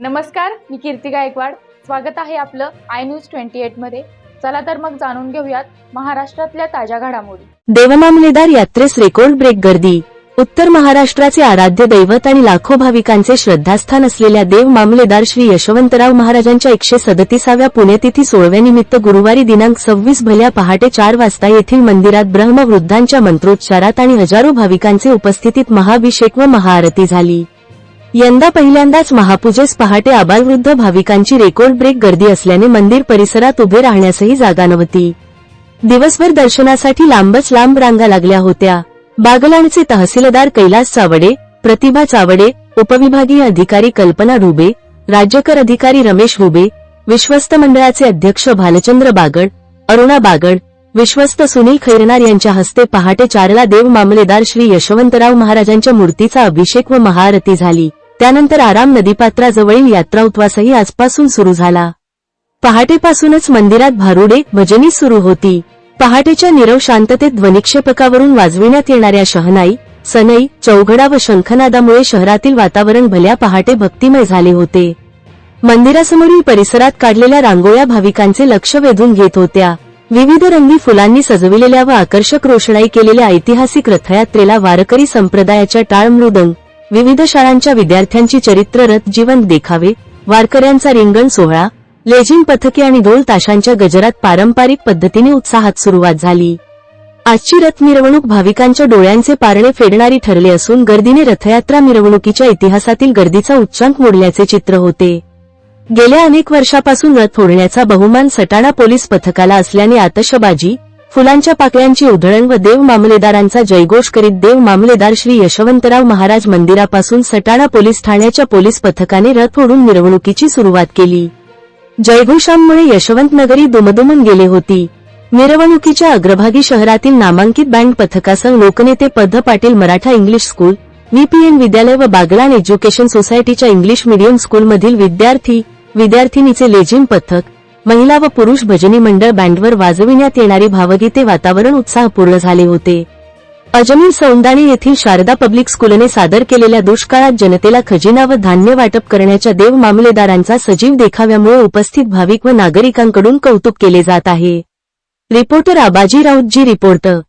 नमस्कार मी कीर्ती गायकवाड. स्वागत आहे आपलं आय न्यूज ट्वेंटी एटमध्ये. चला तर मग जाणून घेऊयात महाराष्ट्रातल्या ताज्या घडामोडी. देवमामलेदार यात्रेस रेकॉर्ड ब्रेक गर्दी. उत्तर महाराष्ट्राचे आराध्य दैवत आणि लाखो भाविकांचे श्रद्धास्थान असलेल्या देव मामलेदार श्री यशवंतराव महाराजांच्या एकशे सदतीसाव्या पुण्यतिथी सोळव्यानिमित्त गुरुवारी दिनांक सव्वीस भल्या पहाटे चार वाजता येथील मंदिरात ब्रह्मवृद्धांच्या मंत्रोच्चारात आणि हजारो भाविकांचे उपस्थितीत महाभिषेक व महाआरती झाली. यंदा पहिल्यांदाच महापूजेस पहाटे आबालवृद्ध भाविकांची रेकॉर्ड ब्रेक गर्दी असल्याने मंदिर परिसरात उभे राहण्यासही जागा नव्हती. दिवसभर दर्शनासाठी लांबच लांब रांगा लागल्या होत्या. बागलाणचे तहसीलदार कैलास चावडे प्रतिभा चावडे उपविभागीय अधिकारी कल्पना रुबे राज्यकर अधिकारी रमेश हुबे विश्वस्त मंडळाचे अध्यक्ष भालचंद्र बागड अरुणा बागड विश्वस्त सुनील खैरनार यांच्या हस्ते पहाटे चारला देव मामलेदार श्री यशवंतराव महाराजांच्या मूर्तीचा अभिषेक व महाआरती झाली. त्यानंतर आराम नदीपात्राजवळील यात्रा उपवासही आजपासून सुरू झाला. पहाटेपासूनच मंदिरात भारुडे भजनी सुरू होती. पहाटेच्या निरव शांततेत ध्वनिक्षेपकावरून वाजविण्यात येणाऱ्या शहनाई सनई चौघडा व शंखनादामुळे शहरातील वातावरण भल्या पहाटे भक्तिमय झाले होते. मंदिरासमोरील परिसरात काढलेल्या रांगोळ्या भाविकांचे लक्ष वेधून घेत होत्या. विविध रंगी फुलांनी सजविलेल्या व आकर्षक रोषणाई केलेल्या ऐतिहासिक रथयात्रेला वारकरी संप्रदायाच्या टाळ मृदंग विविध शाळांच्या विद्यार्थ्यांची चरित्ररथ जीवन देखावे वारकऱ्यांचा रिंगण सोहळा लेझिम पथके आणि ढोल ताशांच्या गजरात पारंपरिक पद्धतीने उत्साहात सुरुवात झाली. आजची रथ मिरवणूक भाविकांच्या डोळ्यांचे पारणे फेडणारी ठरले असून गर्दीने रथयात्रा मिरवणुकीच्या इतिहासातील गर्दीचा उच्चांक मोडल्याचे चित्र होते. गेल्या अनेक वर्षापासून रथ फोडण्याचा बहुमान सटाणा पोलीस पथकाला असल्याने आतषबाजी फुलांच्या पाकळ्यांची उधळण व देव मामलेदारांचा जयघोष करीत देव मामलेदार श्री यशवंतराव महाराज मंदिरापासून सटाणा पोलीस ठाण्याच्या पोलीस पथकाने रथ फोडून मिरवणुकीची सुरुवात केली. जयघोषांमुळे यशवंतनगरी दुमदुमून गेले होती. मिरवणुकीच्या अग्रभागी शहरातील नामांकित बँड पथकासह लोकनेते पद्ध Patil Maratha English school VPN विद्यालय व बागलान एज्युकेशन सोसायटीच्या इंग्लिश मीडियम स्कूलमधील विद्यार्थी विद्यार्थिनीचे लेझिम पथक महिला व पुरुष भजनी मंडळ बँडवर वाजविण्यात येणारी भावगीते वातावरण उत्साहपूर्ण झाले होते. अजमेर सौंदाणे येथील शारदा पब्लिक स्कूलने सादर केलेल्या दुष्काळात जनतेला खजिना व धान्य वाटप करण्याच्या देव मामलेदारांचा सजीव देखाव्यामुळे उपस्थित भाविक व नागरिकांकडून कौतुक केले जात आहे. Reporter Abaji Raut ji reporter